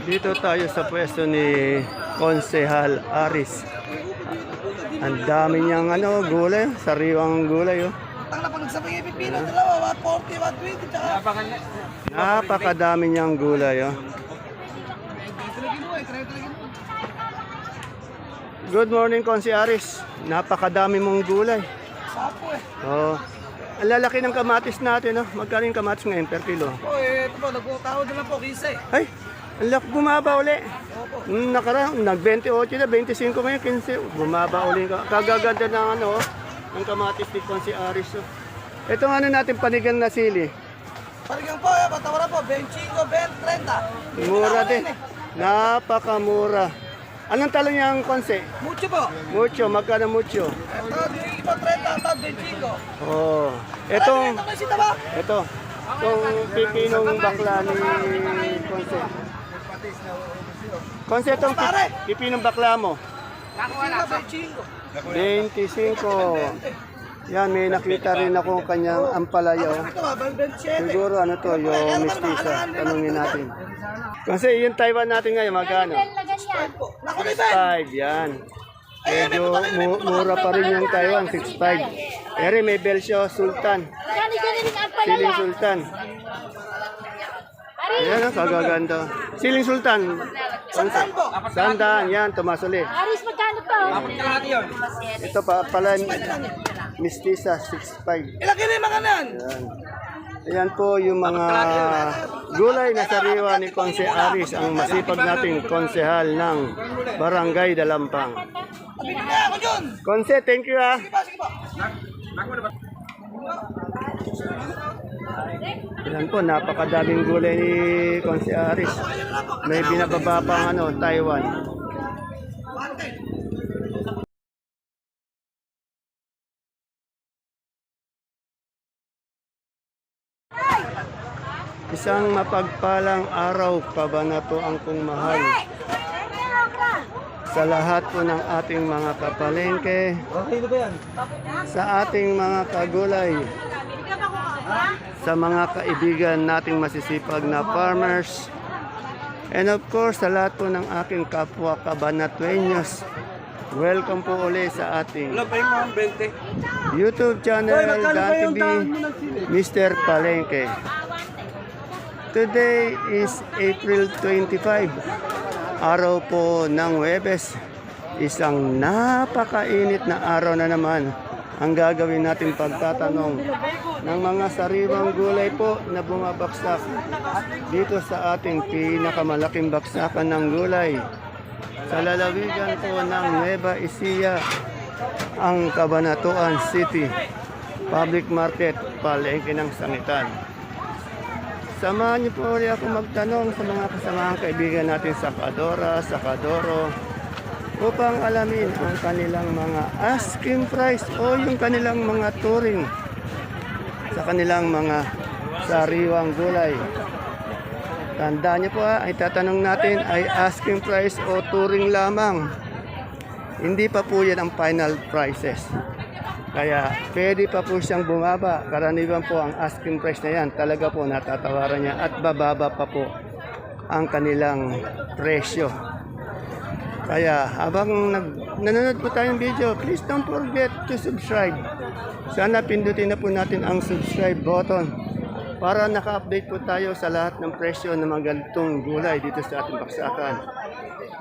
Dito tayo sa pwesto ni Konsehal Aris. Ang dami niyang ano, gulay, sariwang gulay. Oh. Ang napag nagsabay yung pipino, dalawa, 140, 120, tsaka... Napakadami niyang gulay. Oh. Good morning, Konse Aris. Napakadami mong gulay. Sapo eh. Oh. Ang lalaki ng kamatis natin. Oh. Magkano yung kamatis ngayon per kilo? Po eh, ito po, nagkutawad na lang po, 15. Ay, ang laki bumaba uli. Nung nakaraan, nag-28 na, 25 ngayon, 15. Bumaba uli. ka. Kagaganda ng ano, ng kamatis ni Konse Aris. Oh. Ito ano natin panigang na sili. Parang po eh, patawaran po, 25, 20, 30. Mura din. Napakamura. Anong talo niya ang konse? Mucho po. Mucho, magkano mucho? Ito, di po 30, ito, 25. Oh. Etong, Ito kasi ba? ito. Itong pipinong bakla ni konse. Konse, itong pi- pipinong bakla mo. Nakuha na, 25. 25. Yan, may nakita rin ako kanyang ampalaya. oh. Ito ba, 27. Siguro ano to, yung mistisa. Tanungin natin. Kasi yung Taiwan natin ngayon, magkano? Po. Naku, ni Ben. 6.5 yan. Medyo mu- mura pa rin yung Taiwan, 6.5. Pero may Belsio Sultan, Siling. Sultan. Ayan ang kagaganda. Siling Sultan. Saan po? Sandaan, yan, tumas ulit. Aris, magkano to? Ito pa pala, mistisa, 6.5. Ilagay na yung mga nan. Yan. Ayan po yung mga gulay na sariwa ni Konse Aris, ang masipag nating konsehal ng Barangay Dalampang. Konse, thank you ah. Ayan po, napakadaming gulay ni Konse Aris. May binababa pang ano, Taiwan. Isang mapagpalang araw pa ba na to ang kung mahal sa lahat po ng ating mga kapalengke, sa ating mga kagulay, sa mga kaibigan nating masisipag na farmers, and of course sa lahat po ng aking kapwa kabanatuenyos. Welcome po uli sa ating YouTube channel Dan TV Mr. Palengke. Today is April 25, araw po ng Webes. Isang napakainit na araw na naman ang gagawin natin pagtatanong ng mga sariwang gulay po na bumabaksak dito sa ating pinakamalaking baksakan ng gulay. Sa lalawigan po ng Nueva Ecija, ang Cabanatuan City Public Market, palengke ng sangitan. Samahan niyo po ulit ako magtanong sa mga kasamaang kaibigan natin sa Kadora, sa Kadoro, upang alamin ang kanilang mga asking price o yung kanilang mga touring sa kanilang mga sariwang gulay. Tandaan niyo po ha, ay tatanong natin ay asking price o touring lamang. Hindi pa po yan ang final prices. Kaya pwede pa po siyang bumaba. Karaniwan po ang asking price na yan. Talaga po natatawaran niya at bababa pa po ang kanilang presyo. Kaya habang nag, nanonood po tayong video, please don't forget to subscribe. Sana pindutin na po natin ang subscribe button para naka-update po tayo sa lahat ng presyo ng mga ganitong gulay dito sa ating baksakan.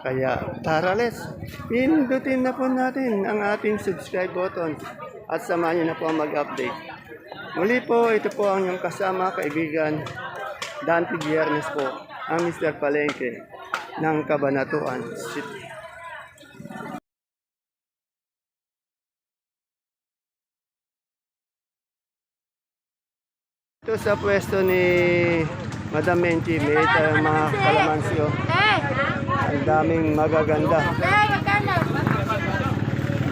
Kaya tara let's pindutin na po natin ang ating subscribe button at samahan niyo na po ang mag-update. Muli po, ito po ang inyong kasama, kaibigan, Dante Giernes po, ang Mr. Palengke ng Cabanatuan City. Ito sa pwesto ni Madam Menchi, may tayong mga kalamansi. oh. Ang daming magaganda.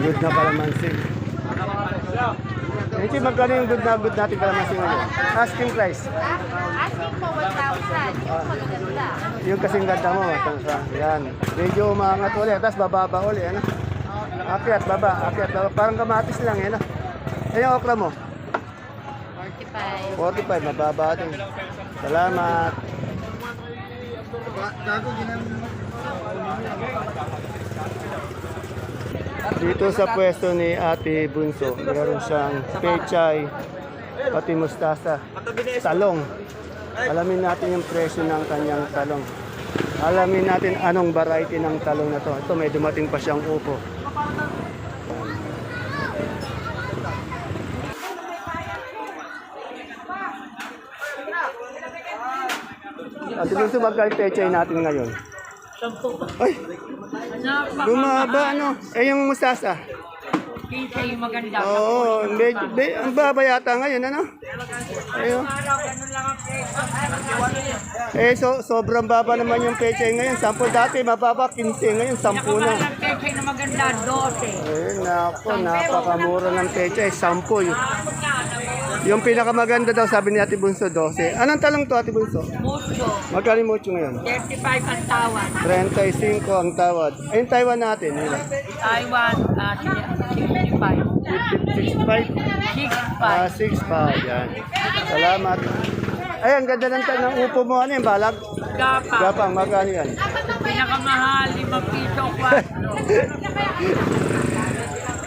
Good na kalamansi. Menchi, magkano yung good na good natin kalamansi ngayon? Asking price. Asking po 1,000. Yung magaganda. Yung kasing ganda mo, ito sa, yan. Medyo umangat ulit, tapos bababa ulit, ano? Akyat, baba, akyat, baba. Parang kamatis lang, ano? Eh, yung okra mo? 45. 45, mababa din. Salamat. Dito sa pwesto ni Ate Bunso, meron siyang pechay, pati mustasa, talong. Alamin natin yung presyo ng kanyang talong. Alamin natin anong variety ng talong na to. Ito may dumating pa siyang upo. Ate Bunso, magkano pechay natin ngayon? Ay! Bumaba, ano? Eh, yung mustasa? Kita yung maganda. Oo, medyo, be, ang baba yata ngayon, ano? Ayun. Eh, so, sobrang baba naman yung peche ngayon. Sampo dati, mababa, 15. Ngayon, 10 na. Ang peche na maganda, 12. Eh, nako, napakamura ng peche. 10 yun. Yung pinakamaganda daw, sabi ni Ate Bunso, 12. Anong talong to, Ate Bunso? Mucho, Magkano yung mucho ngayon? 35 ang tawad. 35 ang tawad. Ayun, Taiwan natin. Yun. Taiwan, uh, 65. 65. 65. Ah, 6 Yan. Salamat. Ay, ang ganda ng, ng upo mo. Ano yung balag? Gapa. Gapang, magkano yan? Pinakamahal, 5 piso,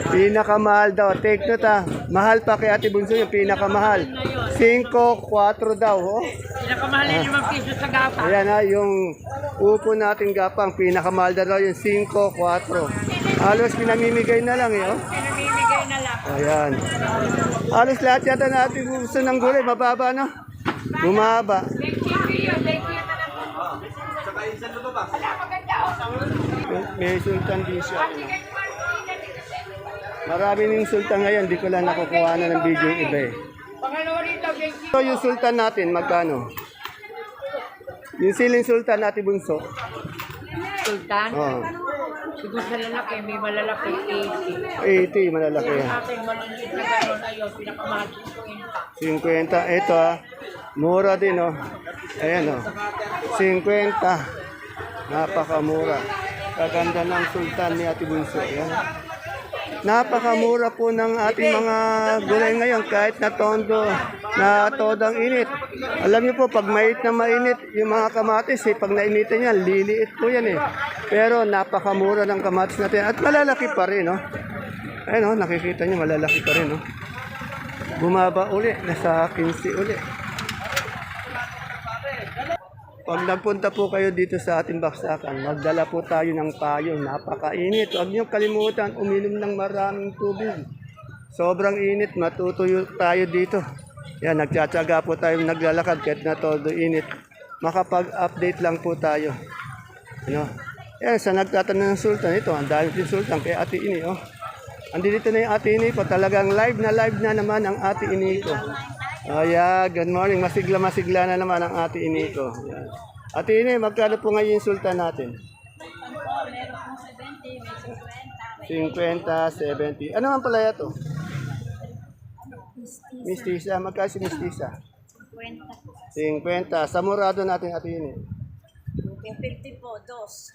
4. Pinakamahal daw. Take note ah. Mahal pa kay Ate Bunso yung pinakamahal. 5, 4 daw. Oh. Pinakamahal yung 5 piso sa gapa. Ayan ha, yung upo natin gapang, pinakamahal daw yung 5, 4. Halos pinamimigay na lang eh. Oh. Pinamimigay na lang. Ayan. Halos lahat yata natin gusto ng gulay, mababa no? Bumaba. Thank you, thank you. May sultan din siya. Ano. Marami ng sultan ngayon, di ko lang nakukuha na ng video yung iba eh. So yung sultan natin, magkano? Yung siling sultan natin bunso. Sultan, Oh, siguro sa lalaki, may malalaki, 80, 80. malalaki. Sa akin, maliliit na gano'n, ayun, pinakamahal, 50. 50. Ito ah. Mura din oh. Ayan oh. 50. Napakamura. Kaganda ng sultan ni Ate Bunso. Ayan. Napakamura po ng ating mga gulay ngayon kahit na tondo na todang init. Alam niyo po, pag mainit na mainit, yung mga kamatis, eh, pag nainitan yan, liliit po yan eh. Pero napakamura ng kamatis natin at malalaki pa rin, no? Ayun, oh, nakikita niyo, malalaki pa rin, no? bumaba uli, nasa 15 uli. Pag nagpunta po kayo dito sa ating baksakan, magdala po tayo ng payo. Napakainit. Huwag niyo kalimutan, uminom ng maraming tubig. Sobrang init, matutuyo tayo dito. Yan, nagtsatsaga po tayo naglalakad kahit na todo init. Makapag-update lang po tayo. Ano? Yan, sa nagtatanong ng sultan, ito, ang dami din sultan kay Ate Ini, oh. Andito na yung Ate Ini ko, talagang live na live na naman ang Ate Ini ko. Oh yeah, good morning. Masigla masigla na naman ang Ate Ini ko. Yan. Ate Ini, magkano po ngayon yung sultan natin? 50, 70. Ano ang palaya to? Mistisa. Magkano si Mistisa? 50. Sa murado natin, Ate Ini. 250 po, dos.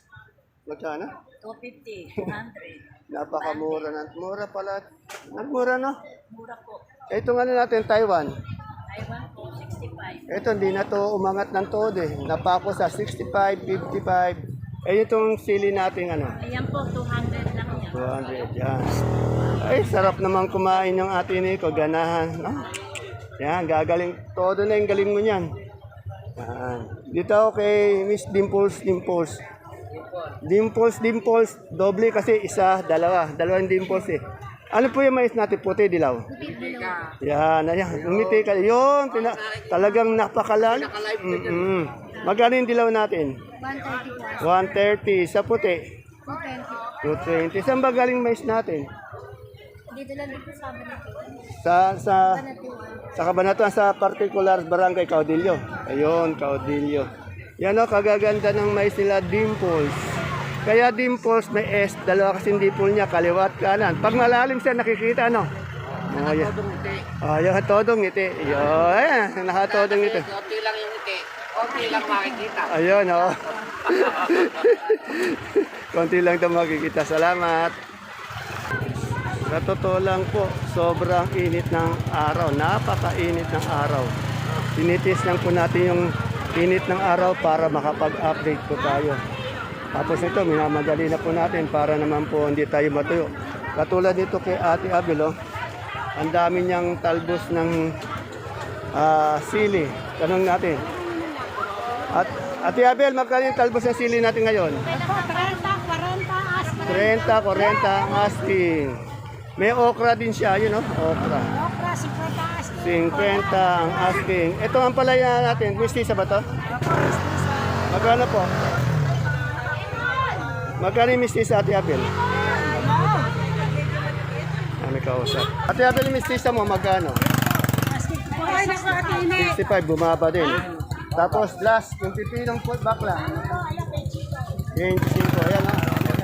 Magkano? 250, 200. Napakamura na. Mura pala. Nagmura no? Mura po. Ito nga natin, Taiwan. Taiwan po, 65. Ito, hindi na to umangat ng todo eh. Napako sa 65, 55. Eh, itong sili natin ano? Ayan po, 200 lang yan. 200, yan. Ay, sarap naman kumain ng atin ko. Ganahan, no? Yan, gagaling. Todo na yung galing mo niyan. Yan. Dito kay Miss Dimples, Dimples. Dimples, Dimples. Doble kasi isa, dalawa. Dalawang Dimples eh. Ano po yung mais natin? Puti, dilaw? Yan, ayan. Umiti ka. Yun, tina, talagang napakalal. Mm-mm. Magkano yung dilaw natin? 130. Sa puti? 220. Saan ba galing mais natin? Dito lang dito sa Banati. Sa sa sa Cabanatuan sa particular barangay Caudillo. Ayun, Caudillo. Yan o, kagaganda ng mais nila Dimples. Kaya Dimples may S, dalawa kasi dimple niya, kaliwat kanan. Pag malalim siya, nakikita, no? Oh, yan. Oh, yan, todong ngiti. Yun, nakatodong ngiti. Konti lang yung iti. Konti lang makikita. Ayun, oh. Konti lang ito makikita. Salamat. Sa totoo lang po, sobrang init ng araw. Napakainit ng araw. Tinitis lang po natin yung init ng araw para makapag-update po tayo. Tapos ito, minamadali na po natin para naman po hindi tayo matuyo. Katulad dito kay Ate Abel, oh, ang dami niyang talbos ng ah, sili. Tanong natin. At Ate Abel, magkano yung talbos ng sili natin ngayon? 30, 40 ang asking. May okra din siya, yun no? Okra. Okra, 50 ang asking. Ito ang palaya natin. Mistisa ba to? Magkano po? Magkano yung mistisa, Ate Abel? Ah, may kausap. Ate Abel, yung mistisa mo, magkano? 65, bumaba din. Tapos last, yung pipinong food bakla. 25, ayan o.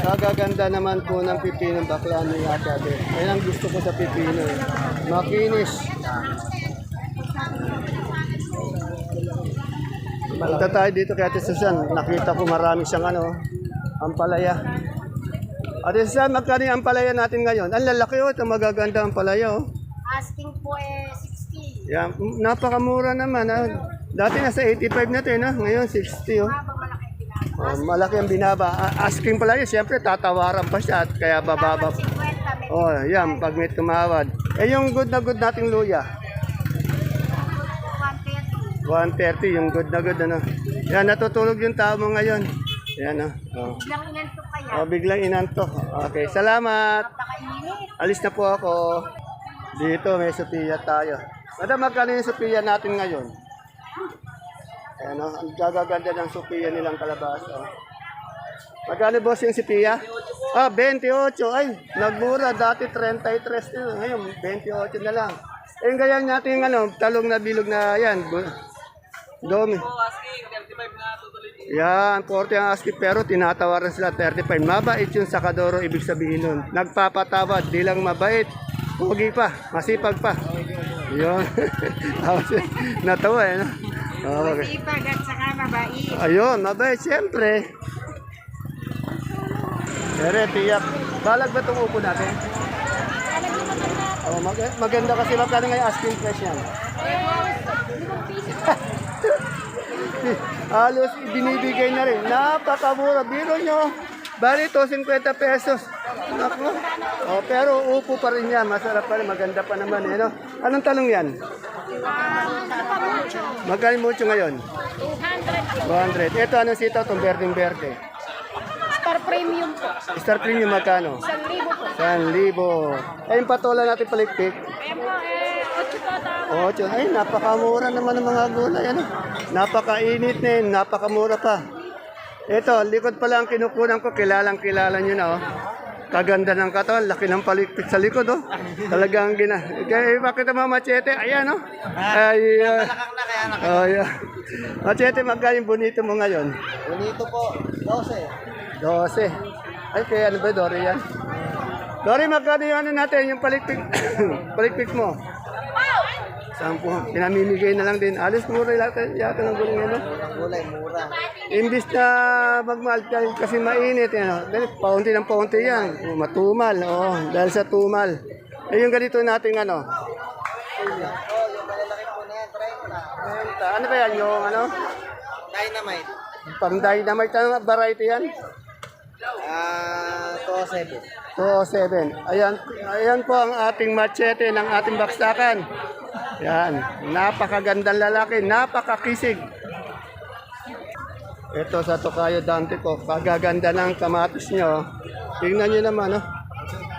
Kagaganda naman po ng pipinong bakla ni Ate Abel. Ayan ang gusto ko sa pipino. Eh. Makinis. Punta tayo dito kay Ate Susan. Nakita ko marami siyang ano, ampalaya. Ate Susan, magkano yung ampalaya natin ngayon? Ang lalaki oh, ito magaganda ang palaya oh. Asking po eh 60. Yan, napakamura naman. Ah. Dati nasa 85 na ito, eh, no? ngayon 60. Oh. Oh, malaki ang binaba. Asking pala yun, siyempre tatawaran pa siya at kaya bababa. 50 may Oh, yan, pag may tumawad. Eh, yung good na good nating luya. 130. 130, yung good na good, ano. Yan, natutulog yung tao mo ngayon. Yan, oh. oh. Biglang inanto kaya. Oh, biglang inantok. Okay, salamat. Alis na po ako. Dito, may Sophia tayo. Madam, magkano yung Sophia natin ngayon? Ayan o, ang gagaganda ng Sophia nilang kalabasa. Magkano boss yung Sophia? Ah, 28. Ay, nagmura. Dati 33 na. Ngayon, 28 na lang. Eh, ganyan natin yung ano, talong na bilog na yan. Domi. Yan, 40 ang asking pero tinatawaran sila 35. Mabait yung sakadoro, ibig sabihin nun. Nagpapatawad, di lang mabait. Pogi pa, masipag pa. Yun. Natawa eh, no? Okay. Sipag at saka mabait. Ayun, mabait, siyempre. Ere, tiyak. Balag ba itong upo natin? Oh, mag- maganda kasi magkano nga yung asking price yan. Halos binibigay na rin. Napakamura. Biro nyo. Bali ito, 50 pesos. Naku. Oh, pero upo pa rin yan. Masarap pa rin. Maganda pa naman. Eh, no? Anong talong yan? Magkano mucho ngayon? 200. Ito, anong sitaw? Itong berdeng-berde. Star premium po. Star Premium magkano? 1,000 po. 1,000. Ay, yung patola natin palikpik. Ayan po eh 8 po tama. Ocho. Ay, napakamura naman ng mga gulay. Ano? Napakainit na yun. Napakamura pa. Ito, likod pala ang kinukunan ko. Kilalang kilala nyo na. Oh. Kaganda ng katawan. Laki ng palikpik sa likod. Oh. Talagang gina. Kaya bakit ang mga machete? Ayan. Oh. Ay, uh, oh, yeah. Machete, magkano yung bonito mo ngayon? Bonito po, 12. 12. Ay, kaya ano ba, Dory yan? Dory, magkano yung ano natin, yung palikpik, palikpik mo? Sampo. Pinamimigay na lang din. Alis mura yata, yata ng guling ano. Gulay, mura. Imbis na magmahal dahil kasi mainit. Ano, dahil paunti ng paunti yan. O, matumal. Oh, dahil sa tumal. Eh, yung ganito nating ano. Oh, yung malalaki po na yan, 30. Ano ba yan? Yung ano? Dynamite. Pang dynamite na variety yan? Ah, 12. 207. Ayan, ayan po ang ating machete ng ating baksakan. Yan, napakagandang lalaki, napakakisig. Ito sa Tokayo Dante ko, kagaganda ng kamatis nyo. Tingnan nyo naman, no?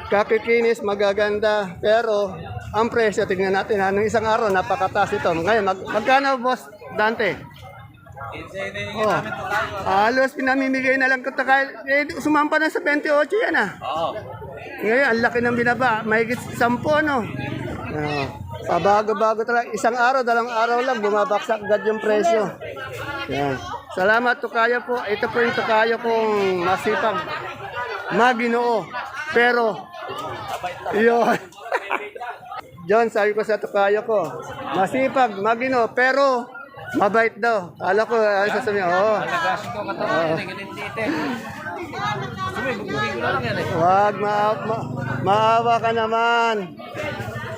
Kakikinis, magaganda, pero ang presyo, tingnan natin, ha? Nung isang araw, napakataas ito. Ngayon, mag magkano, boss Dante? Oh, halos pinamimigay na lang ko takay. Eh, sumampa na sa 28 yan ah. Oo. Ngayon, ang laki ng binaba. Mahigit 10 no. Oh, pabago-bago talaga. Isang araw, dalawang araw lang, bumabaksak agad yung presyo. Yan. Salamat, Tukayo po. Ito po yung Tukayo kong masipag. Maginoo. Pero, yun. John, sabi ko sa Tukayo ko, masipag, magino, pero mabait daw. Kala ko, ano sasabihin, oo. Oo. Wag, ma ma maawa ka naman.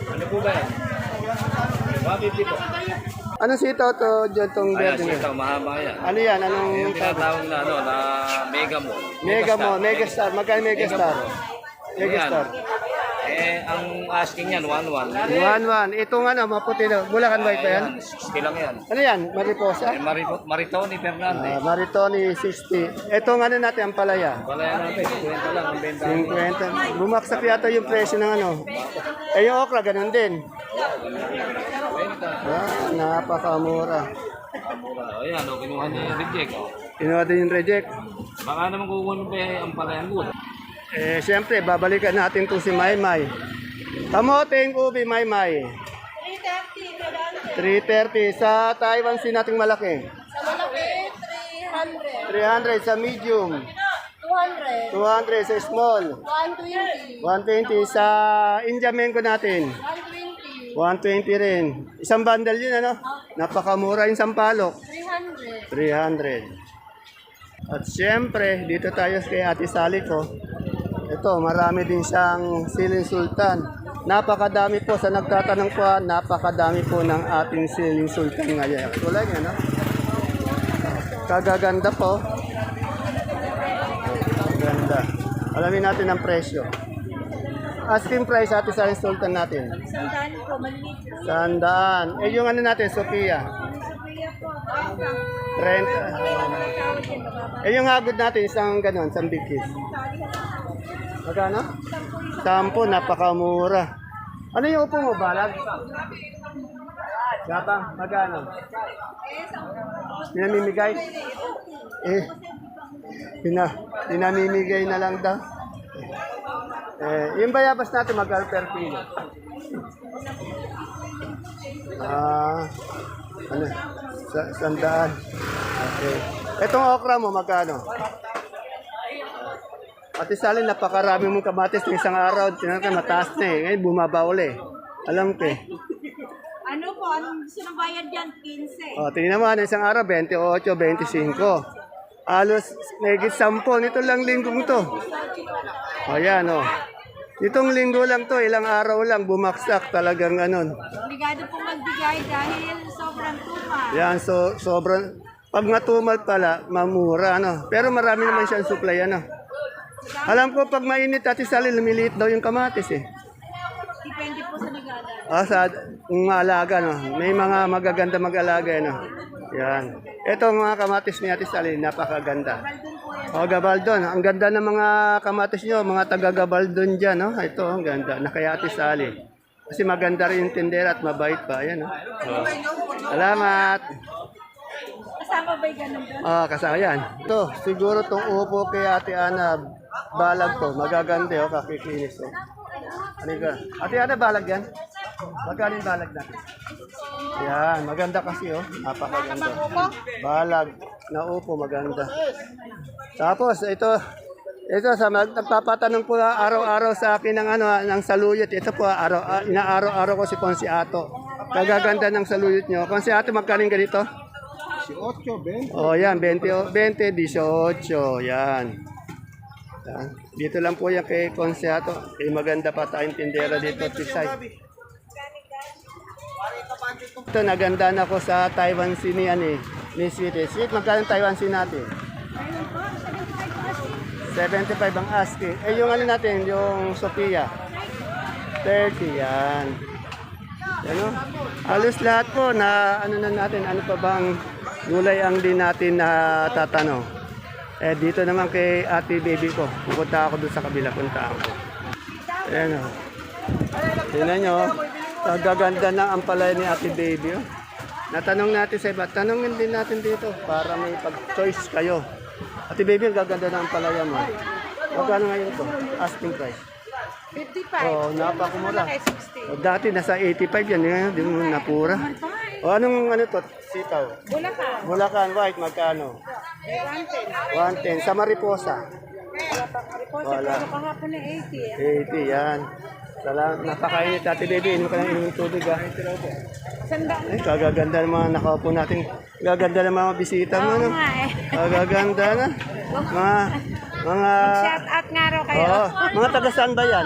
Ano po ba yan? Anong sitaw to dyan tong Ayan, berde na? sitaw, mahaba yan. Ano yan? Anong Yung tawag? tinatawag na, ano, na mega mo. Mega mo, Megastar. Magkano Megastar? Megastar. Eh, ang asking yan, 1-1. 1-1. Itong ano, maputi na. Bulacan White ba yan? Ayan, 60 lang yan. Ano yan? Mariposa? Eh, Marito, Maritoni Fernandez. Ah, Maritoni 60. Itong ano natin, ang palaya. Wala yan natin, 50 lang ang benta. 50. Bumaksak yata yung presyo ng ano. Eh, yung okra, ganun din. Ah, napakamura. Oh, ayan, oh, kinuha niya yung reject. Oh. Kinuha din yung reject. Baka naman kukuha mo pa ang palayan good. Eh, siyempre, babalikan natin to si Maymay. Kamote yung ubi, Maymay. 330. Sa Taiwan, si nating malaki. Sa malaki, 300. 300 sa medium. 200. 200 sa small. 120. 120 sa India Mengo natin. 120. 120 rin. Isang bundle yun, ano? Napakamura yung sampalok. 300. 300. At siyempre, dito tayo kay Ate Sally ko. Ito, marami din siyang siling sultan. Napakadami po sa nagtatanong po, ah, napakadami po ng ating siling sultan ngayon. Tulad niya, no? Kagaganda po. Ganda. Alamin natin ang presyo. Asking price Ate Sally sultan natin. Sandaan po, maliit po. Sandaan. Eh, yung ano natin, Sophia. Kuya po, 30. tawad yan, bababa. Eh, yung hagod natin, isang ganun, isang big kiss. Magkano? Sampo, napakamura. Ano yung upo mo, balag? Gabang, magkano? Pinamimigay? Eh, pina, pinamimigay na lang daw. Eh, yung bayabas natin, magkano per kilo? Ah, ano? Sa, sandaan. Okay. Itong okra mo, magkano? Ate Sally, napakarami mong kamatis ng isang araw. Tinanong ka, mataas na eh. Ngayon, bumaba uli. Alam ko eh. Ano po, anong gusto ng bayad yan? 15. O, tingnan mo, ano, isang araw, 28, 25. Alos, megit 10. Nito lang linggong to. O, yan, o. Itong linggo lang to, ilang araw lang, bumaksak talagang ano. Obligado po magbigay dahil sobrang tupa. Yan, so, sobrang, pag matumal pala, mamura, ano. Pero marami naman siyang supply, ano. Alam ko, pag mainit, Ate Sally, lumiliit daw yung kamatis, eh. Depende po sa nag-aala. Ah, sa kung alaga, no? May mga magaganda mag-alaga, no? Yan. Ito mga kamatis ni Ate Sally, napakaganda. O, Gabaldon. Ang ganda ng mga kamatis nyo, mga taga Gabaldon dyan, no? Ito, ang ganda. Na kay Ate Sally. Kasi maganda rin yung tindera at mabait pa. Yan, no? O. Salamat. Kasama ba yung ganun doon? Ah, kasama yan. Ito, siguro itong upo kay Ate Ana, balag to. Magaganda, oh, kakikinis, oh. Ano ka? Ate Ana, balag yan? Magkano yung balag natin? Yan, maganda kasi, oh. Napakaganda. Balag na upo, maganda. Tapos, ito, ito sa mag, nagpapatanong po araw-araw sa akin ng ano ng saluyot. Ito po araw ah, inaaraw-araw ko si Consiato. Kagaganda ng saluyot nyo. Consiato magkano yung ganito? 18, 20. Oh, yan, 20, o- 20, 18, yan. Yan. Dito lang po yan kay Consiato. Eh, maganda pa tayong tindera dito, Tisay. Ito, naganda na ako sa Taiwan Sea ni, ano, eh, ni Sweet. Sweet, magkano Taiwan Sea natin? 75 ang asking. Eh, yung ano natin, yung Sophia. 30, yan. Ano? Halos lahat po na ano na natin, ano pa bang gulay ang din natin na tatanong. Eh dito naman kay ate baby ko. Pupunta ako doon sa kabila, punta ako. Ayan o. Tingnan nyo. Ang gaganda ng ampalay ni ate baby. Oh. Natanong natin sa iba. Tanongin din natin dito para may pag-choice kayo. Ate baby, ang gaganda ng ampalaya mo. Magkano ngayon ito? Asking price. 55. Oh, napakumura. O, dati nasa 85 yan, yan di mo napura. O anong ano to? Sitaw. Bulacan. Bulacan White, magkano? 110. 110. Sa Mariposa. Wala. Kahapon na 80. 80, yan. Salamat. Napakainit, Ate Baby. Inom ka ng inom ng tubig? Sanda. Ay, kagaganda ng mga nakaupo natin. Kagaganda ng mga bisita mo, no? eh. Kagaganda na. Mga, mga... Shout out nga raw kayo. Oo. mga taga saan ba yan?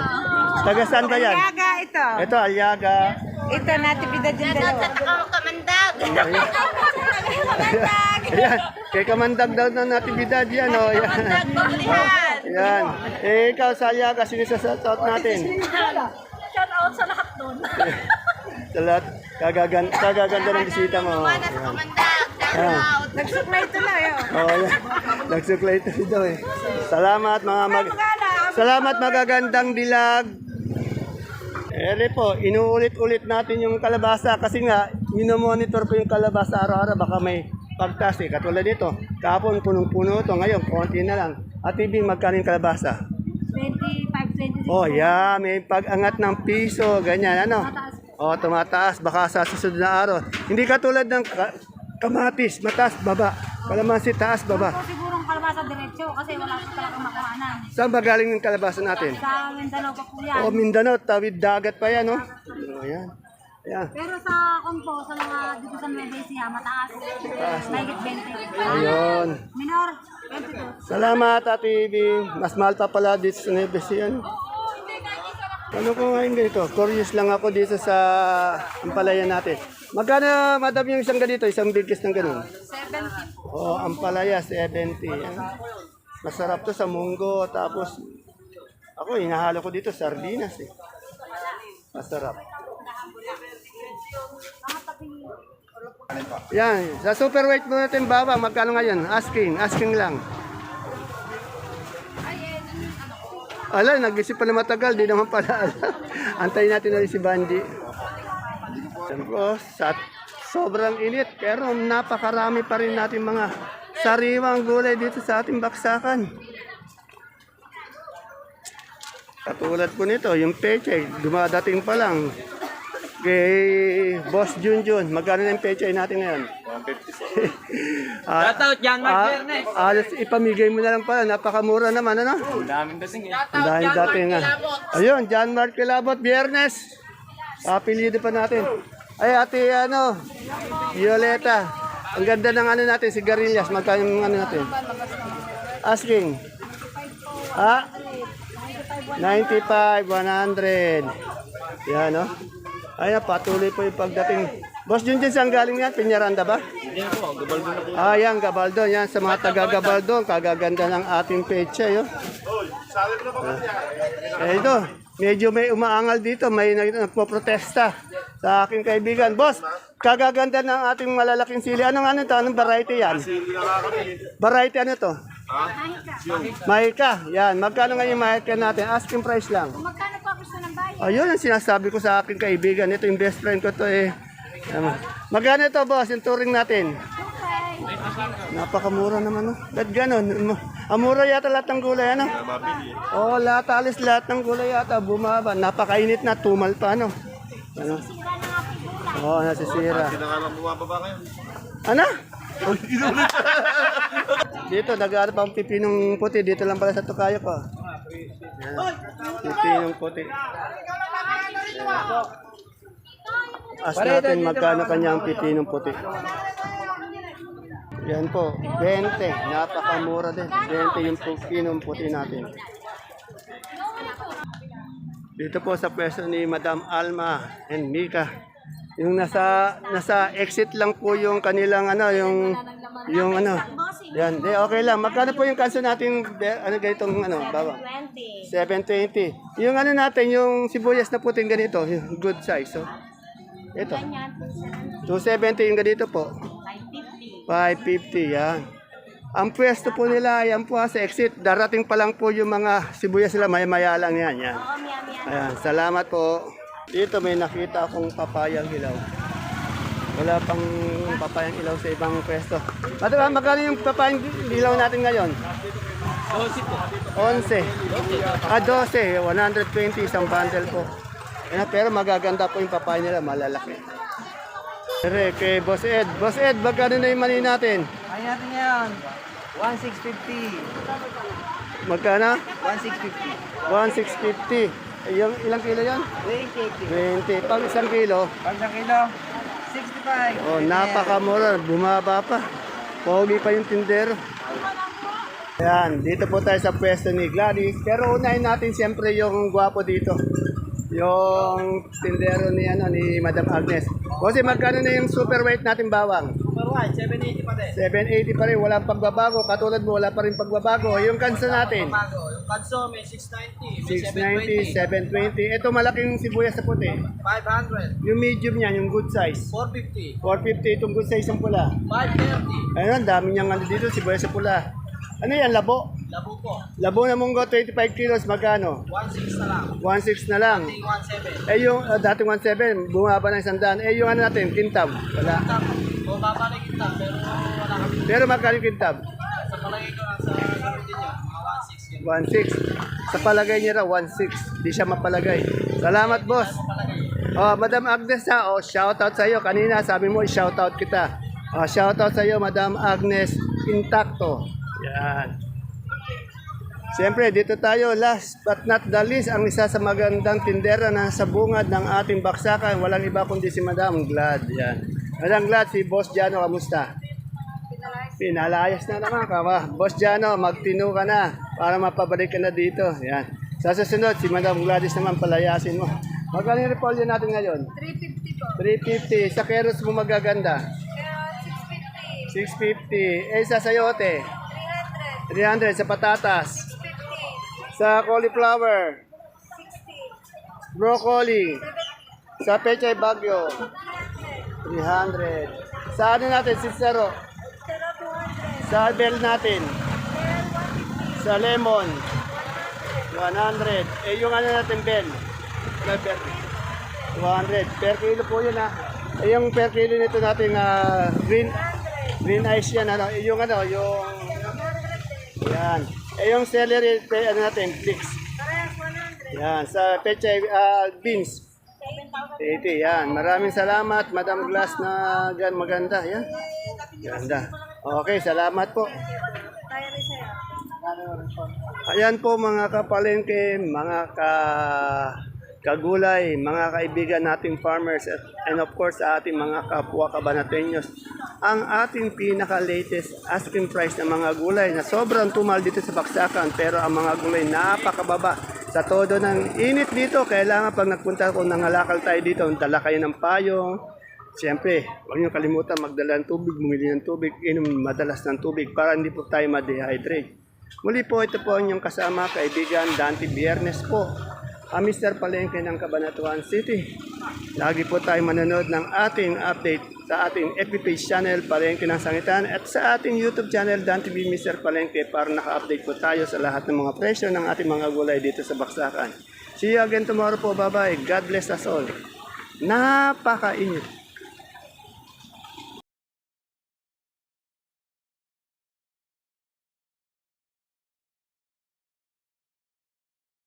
Taga saan ba yan? Aliaga ito. Ito, Aliaga. Ito natividad yung dalawa. Ayan. Ayan. Kay kamandag daw ng natividad yan, oh. Ayan. Ayan. Eh, ikaw, Salya, kasi nisasoutout natin. Shout out sa lahat doon. Sa lahat, kagagan kagaganda ng bisita mo. Ayan. Ayan. Nagsuklay tuloy. Oh. Oh, yan. Nagsuklay ito daw eh. Salamat mga mag... Salamat magagandang dilag. Ere po, inuulit-ulit natin yung kalabasa kasi nga, minomonitor ko yung kalabasa araw-araw baka may pagtas eh. Katulad dito, kahapon punong-puno to, ngayon konti na lang. At ibig magkano yung kalabasa? 25, 26. Oh, yeah, may pag-angat ng piso, ganyan, ano? Oh, tumataas, baka sa susunod na araw. Hindi katulad ng ka- kamatis, mataas, baba. Kalamansi, taas, baba. Kalabasa diretso kasi wala ko talaga makuhanan. Saan ba galing yung kalabasa natin? Sa Mindanao pa po yan. Oh, Mindanao, tawid dagat pa yan, no? Oh, yan. Ayan. Pero sa kompo, sa mga dito sa Nueva Ecija, mataas. Mahigit 20. Ayun. Minor, 22. Salamat, Ate Ibing. Mas mahal pa pala dito sa Neves yan. Ano ko ngayon ganito? Curious lang ako dito sa ampalaya natin. Magkano, madam, yung isang ganito, isang bigkis ng ganun? 70. Oo, ampalaya, 70. Yan. Masarap to sa munggo. Tapos, ako, hinahalo ko dito, sardinas eh. Masarap. Yan, sa super weight mo natin baba, magkano ngayon? Asking, asking lang. Ala, nag-isip pa na matagal, di naman pala. Antayin natin na si Bandi. Siyempre, sa sobrang init, pero napakarami pa rin natin mga sariwang gulay dito sa ating baksakan. Katulad po nito, yung peche, dumadating pa lang. Kay Boss Junjun, magkano na yung peche natin ngayon? 150 Shoutout, Jan Mark Bernes. Alas, ipamigay mo na lang pala, napakamura naman, ano? Daming kasing eh. Ang dahil dati nga. Ayun, John Mark Kilabot, Biyernes. Apelido pa natin. Ay, ate, ano, Violeta. Ang ganda ng ano natin, sigarilyas. Magkano yung ano natin? Asking. Ha? 95, 100. Yan, no? Ayan, patuloy po yung pagdating. Boss Junjun, saan galing yan? Pinyaranda ba? Hindi na po, gabal doon na po. Ah, yan, Gabaldon. Yan, sa mga taga Gabaldon, kagaganda ng ating pecha, yun. Eh, ito, medyo may umaangal dito, may nag- nagpo-protesta sa aking kaibigan. Boss, kagaganda ng ating malalaking sili. Anong ano to? Anong variety yan? Variety ano to? Mahika. Yan. Magkano nga yung mahika natin? Asking price lang. Magkano pa gusto ng bayan? Ayun ang sinasabi ko sa aking kaibigan. Ito yung best friend ko to eh. Magkano ito boss, yung touring natin? Napakamura naman no. Ba't ganon? Ma- Ang mura yata lahat ng gulay ano? Oo, oh, lahat alis lahat ng gulay yata bumaba. Napakainit na, tumal pa ano. Ano? Oo, oh, nasisira. Ano? dito, nag-aarap ang pipinong puti. Dito lang pala sa tukayo ko. Yan. Pipinong puti. As natin magkano kanya ang pipinong puti. Yan po, 20. Napakamura din. 20 yung pipinong puti natin. Dito po sa pwesto ni Madam Alma and Mika. Yung nasa nasa exit lang po yung kanilang ano, yung yung ano. Yan, di okay lang. Magkano po yung kanso natin ano ganitong ano, baba? 20. 720. Yung ano natin, yung sibuyas na puting ganito, yung good size. So, ito. Ganyan, 270 yung ganito po. 550. 550, yan. Ang pwesto po nila, yan po ah, sa exit. Darating pa lang po yung mga sibuyas nila, maya-maya lang yan. yan. Ayan, salamat po. Dito may nakita akong papayang hilaw. Wala pang papayang ilaw sa ibang pwesto. Ate ba, magkano yung papayang hilaw natin ngayon? 12 po. 11. Ah, 12. 120 isang bundle po. Ayan, pero magaganda po yung papaya nila, malalaki. Pero kay Boss Ed. Boss Ed, magkano na yung mani natin? Ay natin yan. 1650. Magkano? 1650. 1,650. Eh, Yung ilang kilo yon? 20. 20. Pag isang kilo, Pag na kilo, 65. oh, napakamura. Bumaba pa. Pogi pa yung tindero. Ayan, dito po tayo sa pwesto ni Gladys. Pero unahin natin siyempre yung gwapo dito. Yung tindero ni ano ni Madam Agnes. Bossy, magkano na yung super weight natin bawang? Super white, 780 pa din. 780 pa rin, walang pagbabago. Katulad mo, wala pa rin pagbabago. Yung kansa natin. Yung kanso may 690, may 690, 720. Ito malaking sibuyas sa puti. 500, Yung medium niya, yung good size. 450, 450 itong good size ng pula. 530, Ayun, dami niyang ano dito, sibuyas sa pula. Ano yan, labo? labo po. Labo na munggo, 25 kilos, magkano? 16 na lang. 1.6 na lang. Dating 17. Eh yung uh, dating 1.7, bumaba ng 100. Eh yung ano natin, kintab. Wala. Tap, bumaba na kita, pero wala kami. Pero magkano yung kintab? Sa palagay ko lang sa din yun, mga 16 yun. 1.6. Sa palagay niya raw, 1.6. Di siya mapalagay. Salamat, boss. Oh, Madam Agnes ha, oh, shoutout sa iyo. Kanina sabi mo, shoutout kita. Oh, shoutout sa iyo, Madam Agnes Intacto. Yan. Siyempre, dito tayo, last but not the least, ang isa sa magandang tindera na sa bungad ng ating baksakan. Walang iba kundi si Madam Glad. Yan. Madam Glad, si Boss Jano, kamusta? Pinalayas na naman ka ba? Boss Jano, magtino ka na para mapabalik ka na dito. Yan. Sa susunod, si Madam Gladys naman palayasin mo. Magkano yung repolyo natin ngayon? 350 po. 350. Sa keros mo magaganda? Kaya 650. 650. Eh, sa sayote? 300. 300. Sa patatas? 50. Sa cauliflower? 60. Broccoli? Sa pechay bagyo? 300. Sa ano natin? 200. Sa bell natin? Pero 150. Sa lemon? 100. Eh, yung ano natin, bell? Per 200. Per kilo po yun, ha? Eh, yung per kilo nito natin, ah, green, green ice yan, ano? Eh, yung ano, yung... Yan. Eh, yung celery, pe, ano natin, flakes. Parehas 100. Yan. Sa peche, ah, beans. 7,000. 80, yan. Maraming salamat, Madam Glass na gan maganda. Yan. Ganda. Okay, salamat po. Ayan po mga kapalengke, mga ka kagulay, mga kaibigan nating farmers and of course sa ating mga kapwa kabanatenyos. Ang ating pinaka-latest asking price ng mga gulay na sobrang tumal dito sa Baksakan pero ang mga gulay napakababa. Sa todo ng init dito, kailangan pag nagpunta ko nangalakal tayo dito, dala kayo ng payong, Siyempre, huwag niyo kalimutan magdala ng tubig, bumili ng tubig, inom madalas ng tubig para hindi po tayo ma-dehydrate. Muli po, ito po ang inyong kasama, kaibigan Dante Biernes po, ang Mr. Palengke ng Cabanatuan City. Lagi po tayo manonood ng ating update sa ating FB page channel Palengke ng Sangitan at sa ating YouTube channel Dante B. Mr. Palengke para naka-update po tayo sa lahat ng mga presyo ng ating mga gulay dito sa Baksakan. See you again tomorrow po. Bye-bye. God bless us all. Napakainit.